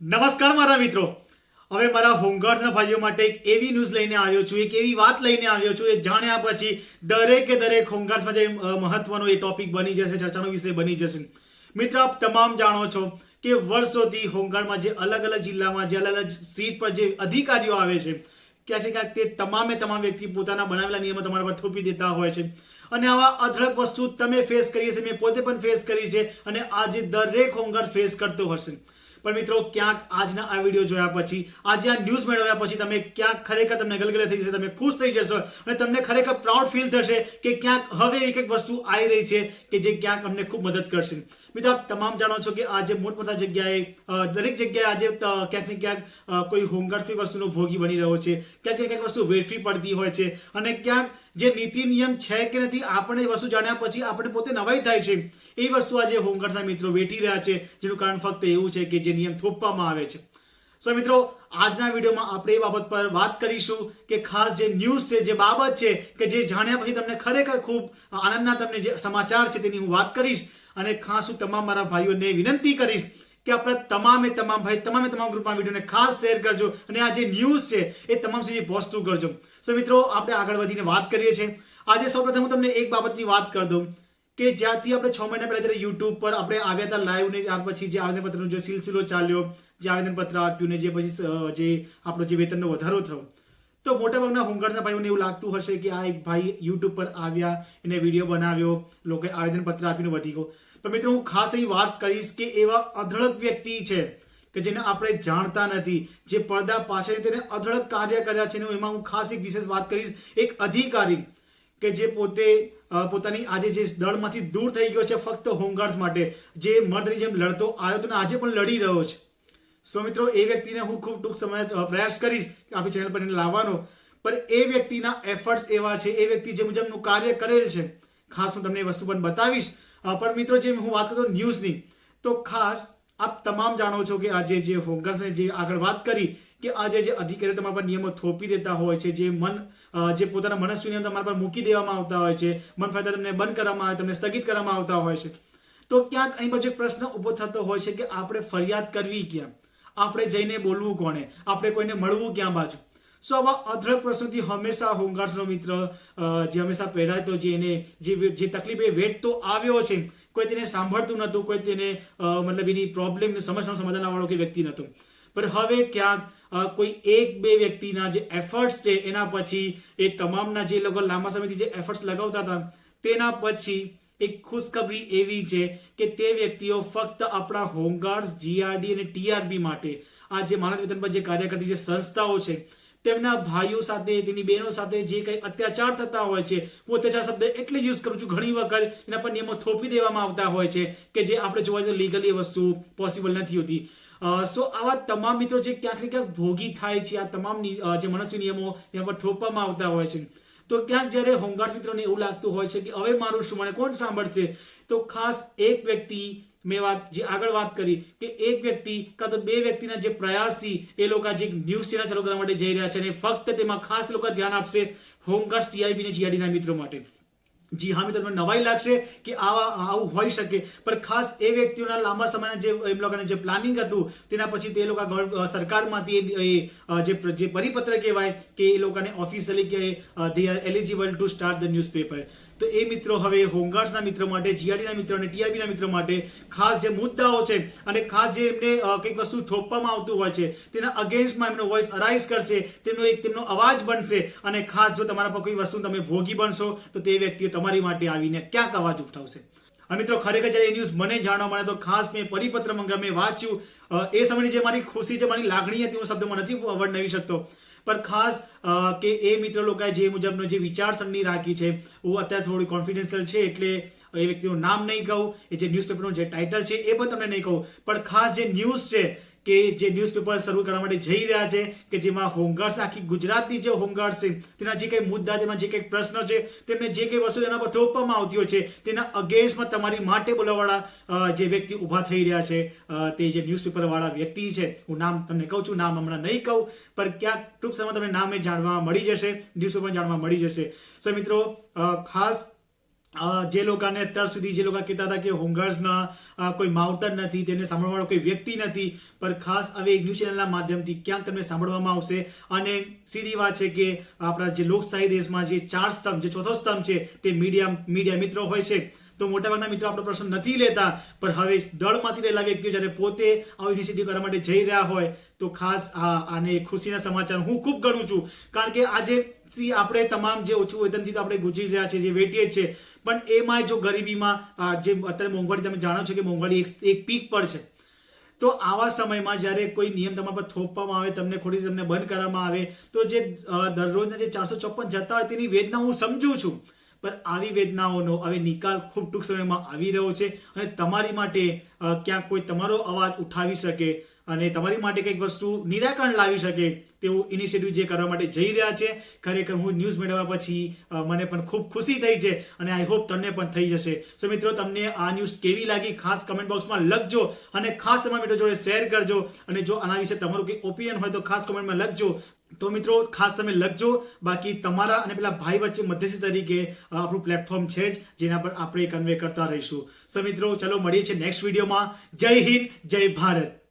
નમસ્કાર મારા મિત્રો. હવે મારા હોમગાર્ડ્સના ભાઈઓ માટે એક એવી ન્યૂઝ લઈને આવ્યો છું, એક એવી વાત લઈને આવ્યો છું, એ જાણ્યા પછી દરેકે દરેક હોમગાર્ડ્સમાં જે મહત્વનો એ ટોપિક બની જશે, ચર્ચાનો વિષય બની જશે. મિત્રો, આપ તમામ જાણો છો કે વર્ષોથી હોમગાર્ડમાં જે અલગ અલગ જિલ્લામાં, જે અલગ અલગ સીટ પર જે અધિકારીઓ આવે છે, ક્યાંક ક્યાંક તે તમામે તમામ વ્યક્તિ પોતાના બનાવેલા નિયમો તમારા પર થોપી દેતા હોય છે. અને આવા અઢળક વસ્તુ તમે ફેસ કરી હશે, મેં પોતે પણ ફેસ કરી છે, અને આજે દરેક હોમગાર્ડ ફેસ કરતો હશે. પણ મિત્રો, ક્યાંક આજના આ વીડિયો જોયા પછી, આજે આ ન્યૂઝ મેળવ્યા પછી તમે ક્યાંક ખરેખર તમને ગલગલે થઈ જશે, તમે ખુશ થઈ જશો અને તમને ખરેખર પ્રાઉડ ફીલ થશે કે ક્યાંક હવે એક એક વસ્તુ આવી રહી છે કે જે ક્યાંક અમને ખૂબ મદદ કરશે. મિત્રો આપ તમામ જાણો છો કે આજે મોટમોટા જગ્યાએ દરેક જગ્યાએ આજે ક્યાંક ને ક્યાંક કોઈ હોમગાર્ડ કોઈ વસ્તુનો ભોગી બની રહ્યો છે, ક્યાંક ને ક્યાંક વસ્તુ વેઠવી પડતી હોય છે અને ક્યાંક જે નીતિ નિયમ છે કે નથી આપણે વસ્તુ જાણ્યા પછી આપણે પોતે નવાઈ થાય છે. એ વસ્તુ આજે હોમગાર્ડના મિત્રો વેઠી રહ્યા છે, જેનું કારણ ફક્ત એવું છે કે જે નિયમ થોપવામાં આવે છે. સો મિત્રો, આજના વિડીયોમાં આપણે એ બાબત પર વાત કરીશું કે ખાસ જે ન્યૂઝ છે, જે બાબત છે કે જે જાણ્યા પછી તમને ખરેખર ખૂબ આનંદના તમને જે સમાચાર છે તેની હું વાત કરીશ. અને ખાસ હું તમામ મારા ભાઈઓને વિનંતી કરીશ કે આપણા તમામે તમામ ભાઈ, તમામે તમામ ગ્રુપમાં વિડીયોને ખાસ શેર કરજો અને આ જે ન્યૂઝ છે, એ તમામ સુધી પહોંચતું કરજો. સો મિત્રો, આપણે આગળ વધીને વાત કરીએ છીએ. આજે સૌપ્રથમ હું તમને એક બાબતની વાત કરી દઉં કે જ્યાંથી આપણે છ મહિના પહેલા જ્યારે યુટ્યુબ પર આપણે આવ્યા હતા લાઈવ ને, ત્યાર પછી જે આવેદનપત્રનો જે સિલસિલો ચાલ્યો, જે આવેદનપત્ર આપ્યું ને, જે પછી જે આપણો જે વેતનનો વધારો થયો તો મોટાભાગના હોમગાર્ડ્સના ભાઈઓને એવું લાગતું હશે કે આ એક ભાઈ યુટ્યુબ પર આવ્યા, એને વીડિયો બનાવ્યો, લોકોએ આવેદનપત્ર આપીને વધી ગયો. પણ મિત્રો, હું ખાસ એવી વાત કરીશ કે એવા અઢળક વ્યક્તિ છે કે જેને આપણે જાણતા નથી, જે પડદા પાછળ તેને અઢળક કાર્ય કર્યા છે એમાં હું ખાસ એક વિશેષ વાત કરીશ. એક અધિકારી કે જે પોતે પોતાની આજે જે દળમાંથી દૂર થઈ ગયો છે ફક્ત હોમગાર્ડ્સ માટે, જે મર્દની જેમ લડતો આવ્યો હતો અને આજે પણ લડી રહ્યો છે. સો મિત્રો, એ વ્યક્તિને હું ખૂબ ટૂંક સમય પ્રયાસ કરીશ કે આપણી ચેનલ પર એને લાવવાનો. પણ એ વ્યક્તિના એફર્ટ્સ એવા છે, એ વ્યક્તિ જે મુજબનું કાર્ય કરેલ છે. ખાસ હું તમને એ વસ્તુ પણ બતાવીશ. પણ મિત્રો જે હું વાત કરતો ન્યૂઝની તો ખાસ આપ તમામ જાણો છો કે આજે જે હોમગાર્ડ્સને જે આગળ વાત કરી કે આજે જે અધિકારીઓ તમારા પર નિયમો થોપી દેતા હોય છે, જે મન જે પોતાના મનસ્વીને તમારા પર મૂકી દેવામાં આવતા હોય છે, મન ફાયદા તમને બંધ કરવામાં આવે, તમને સ્થગિત કરવામાં આવતા હોય છે. તો ક્યાંક અહીં પછી જે પ્રશ્ન ઊભો થતો હોય છે કે આપણે ફરિયાદ કરવી ક્યાં? આપણે જઈને બોલવું કોને આપણે કોઈને મળવું ક્યાં બાજુ? સો આવા અધ્રક પ્રશ્નોથી હંમેશા હોમગાર્ડ્સનો મિત્ર જે હંમેશા પહેરાતો, જે એને, જે તકલીફ એ વેઠતો આવ્યો છે, કોઈ તેને સાંભળતું નહોતું, કોઈ તેને મતલબ એની પ્રોબ્લેમ સમસ્યાનું સમાધાન વાળો કોઈ વ્યક્તિ નહોતો. પણ હવે ક્યાંક કોઈ એક, બે વ્યક્તિના જે એફર્ટ્સ છે, એના પછી એ તમામના જે લોકો લાંબા સમયથી જે એફર્ટ્સ લગાવતા હતા, તેના પછી એક ખુશખબરી એવી છે કે તે વ્યક્તિઓ ફક્ત આપણા હોમગાર્ડ્સ જીઆરડી અને ટીઆરબી માટે આ જે માનવ વેતન પર જે કાર્ય કરતી જે સંસ્થાઓ છે, તેમના ભાઈઓ સાથે, તેની બહેનો સાથે જે કંઈ અત્યાચાર થતા હોય છે, હું અત્યાચાર શબ્દ એટલે યુઝ કરું છું. ઘણી વખત એના પર નિયમો થોપી દેવામાં આવતા હોય છે કે જે આપણે જોવા જઈએ લીગલી વસ્તુ પોસિબલ નથી હોતી. સો આવા તમામ મિત્રો જે ક્યાંક ને ક્યાંક ભોગી થાય છે, આ તમામ જે મનસ્વી નિયમો એના પર થોપવામાં આવતા હોય છે. તો ક્યાંક જ્યારે હોમગાર્ડ મિત્રોને એવું લાગતું હોય છે કે હવે મારું શું મને કોણ સાંભળશે, તો ખાસ એક વ્યક્તિ મેં વાત, જે આગળ વાત કરી કે એક વ્યક્તિ કાં તો બે વ્યક્તિના જે પ્રયાસથી એ લોકો જે ન્યૂઝ ચેનલ ચાલુ કરવા માટે જઈ રહ્યા છે અને ફક્ત તેમાં ખાસ લોકો ધ્યાન આપશે હોમગાર્ડ ટીઆઈબી અને જીઆરડીના મિત્રો માટે. જી હા મિત્રો નવાઈ લાગશે કે આવા, આવું હોઈ શકે. પણ ખાસ એ વ્યક્તિઓના લાંબા સમયના જે, એમ લોકોને જે પ્લાનિંગ હતું, તેના પછી તે લોકો સરકારમાંથી જે જે પરિપત્ર કહેવાય કે એ લોકોને ઓફિશિયલી કે they are eligible to start the newspaper તો એ મિત્રો હવે હોમગાર્ડ્સના મિત્રો માટે જીઆરડીના મિત્રો અને ટીઆરબીના મિત્રો માટે ખાસ જે મુદ્દાઓ છે અને ખાસ જે એમને કંઈક વસ્તુ થોપવામાં આવતું હોય છે, તેના અગેન્સ્ટમાં એમનો વોઇસ અરાઇઝ કરશે, તેમનો એક તેમનો અવાજ બનશે અને ખાસ જો તમારા પર કોઈ વસ્તુ તમે ભોગી બનશો, તો તે વ્યક્તિ તમારી માટે આવીને ક્યાંક અવાજ ઉઠાવશે. અને મિત્રો ખરેખર જ્યારે એ ન્યૂઝ મને જાણવા મળે તો ખાસ મેં પરિપત્ર મંગા મેં વાંચ્યું. એ સમયની જે મારી ખુશી જે મારી લાગણી હતી, હું શબ્દમાં નથી વર્ણવી શકતો. પણ ખાસ કે એ મિત્ર લોકોએ જે મુજબનો જે વિચારસરણી રાખી છે, હું અત્યારે થોડી કોન્ફિડન્શિયલ છે એટલે એ વ્યક્તિનું નામ નહીં કહું, એ જે ન્યૂઝપેપરનું જે ટાઇટલ છે એ પણ તમને નહીં કહું. પણ ખાસ જે ન્યૂઝ છે કે જે ન્યૂઝપેપર શરૂ કરવા માટે જઈ રહ્યા છે, કે જેમાં હોમગાર્ડ્સ આખી ગુજરાતની જે હોમગાર્ડ્સ છે, તેના જે કંઈ મુદ્દા તેમાં જે કંઈક પ્રશ્નો છે, તેમને જે કંઈ વસ્તુ તેના પર થોપવામાં આવતી હોય છે, તેના અગેન્સ્ટમાં તમારી માટે બોલાવાળા જે વ્યક્તિ ઊભા થઈ રહ્યા છે તે જે ન્યૂઝપેપર વાળા વ્યક્તિ છે, હું નામ તમને કહું છું, નામ હમણાં નહીં કહું, પણ ક્યાંક ટૂંક સમયમાં તમને નામે જાણવા મળી જશે ન્યૂઝપેપર જાણવા મળી જશે. સો મિત્રો ખાસ જે લોકોને અત્યાર સુધી જે લોકો કહેતા હતા કે હોંગર્સના કોઈ માવતર નથી, તેને સાંભળવાવાળો કોઈ વ્યક્તિ નથી પણ ખાસ હવે એક ન્યૂઝ ચેનલના માધ્યમથી ક્યાંક તમને સાંભળવામાં આવશે. અને સીધી વાત છે કે આપણા જે લોકશાહી દેશમાં જે ચાર સ્તંભ, જે ચોથો સ્તંભ છે, તે મીડિયા મીડિયા મિત્રો હોય છે. તો મોટાભાગના મિત્રો આપણો પ્રશ્ન નથી લેતા, પણ હવે દળમાંથી રહેલા વ્યક્તિઓ જ્યારે પોતે આવી ઇનિશિયેટિવ કરવા માટે જઈ રહ્યા હોય, તો ખાસ આને ખુશીના સમાચાર હું ખૂબ ગણું છું. કારણ કે આજે સી આપણે તમામ જે ઓછું વેતનથી તો આપણે ગુજરી રહ્યા છે જે વેટીએ છે, પણ એમાં જો ગરીબીમાં જે અત્યારે મોંઘવારી તમે જાણો છો કે મોંઘવારી એક પીક પર છે, તો આવા સમયમાં જ્યારે કોઈ નિયમ તમારા પર થોપવામાં આવે, તમને ખોટી તમને બંધ કરવામાં આવે, તો જે દરરોજના જે ચારસો ચોપન જતા હોય તેની વેદના હું સમજુ છું. પણ આવી વેદનાઓનો હવે નિકાલ ખૂબ ટૂંક સમયમાં આવી રહ્યો છે અને તમારી માટે ક્યાંક કોઈ તમારો અવાજ ઉઠાવી શકે અને તમારી માટે કંઈક વસ્તુ નિરાકરણ લાવી શકે તેવું ઇનિશિયેટિવ જે કરવા માટે જઈ રહ્યા છે. ખરેખર હું ન્યૂઝ મેળવ્યા પછી મને પણ ખૂબ ખુશી થઈ છે અને આઈ હોપ તમને પણ થઈ જશે. સો મિત્રો, તમને આ ન્યૂઝ કેવી લાગી ખાસ કમેન્ટ બોક્સમાં લખજો અને ખાસ તમારા મિત્રો જોડે શેર કરજો અને જો આના વિશે તમારું કંઈ ઓપિનિયન હોય તો ખાસ કમેન્ટમાં લખજો. તો મિત્રો, ખાસ તમે લખજો. બાકી તમારા અને પેલા ભાઈ વચ્ચે મધ્યસ્થી તરીકે આપણું પ્લેટફોર્મ છે જ, જેના પર આપણે કન્વે કરતા રહીશું. સો મિત્રો, ચલો મળીએ છીએ નેક્સ્ટ વિડીયોમાં જય હિન્દ, જય ભારત.